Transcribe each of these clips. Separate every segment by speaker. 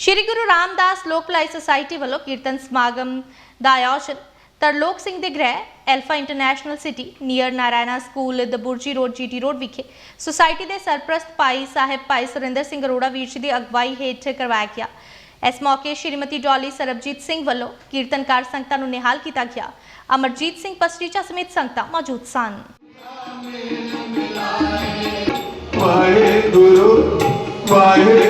Speaker 1: ਸ਼੍ਰੀ ਗੁਰੂ ਰਾਮਦਾਸ ਲੋਕ ਭਲਾਈ ਸੁਸਾਇਟੀ ਵੱਲੋਂ ਕੀਰਤਨ ਸਮਾਗਮ ਦਾ ਆਯੋਜਨ ਤਰਲੋਕ ਸਿੰਘ ਦੇ ਗ੍ਰਹਿ alpha international city near Narayana school Daburji road GT road ਵਿਖੇ ਸੁਸਾਇਟੀ ਦੇ ਸਰਪ੍ਰਸਤ ਭਾਈ ਸਾਹਿਬ ਭਾਈ ਸੁਰਿੰਦਰ ਸਿੰਘ ਅਰੋੜਾ ਵੀਰ ਜੀ ਦੀ ਅਗਵਾਈ ਹੇਠ ਕਰਵਾਇਆ ਗਿਆ। ਇਸ ਮੌਕੇ ਸ਼੍ਰੀਮਤੀ ਡੋਲੀ ਸਰਬਜੀਤ ਸਿੰਘ ਵੱਲੋਂ ਕੀਰਤਨਕਾਰ ਸੰਗਤਾਂ ਨੂੰ ਨਿਹਾਲ ਕੀਤਾ ਗਿਆ। ਅਮਰਜੀਤ ਸਿੰਘ ਪਸਰੀਚਾ ਸਮੇਤ ਸੰਗਤਾਂ ਮੌਜੂਦ ਸਨ।
Speaker 2: ਵਾਹਿਗੁਰੂ ਵਾਹਿਗੁਰੂ।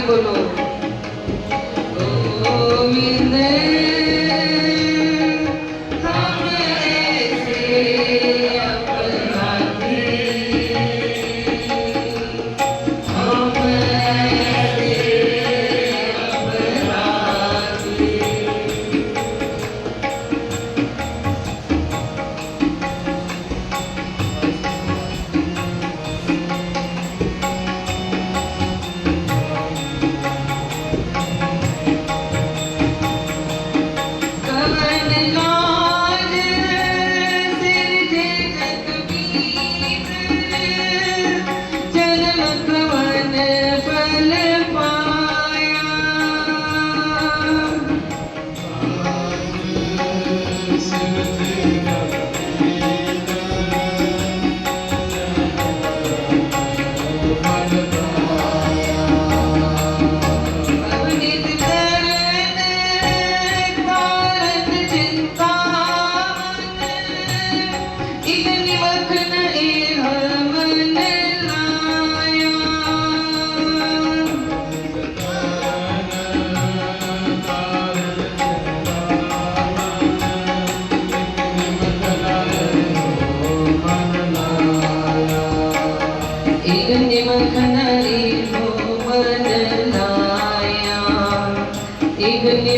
Speaker 3: ਬੋਲੋ। Amen.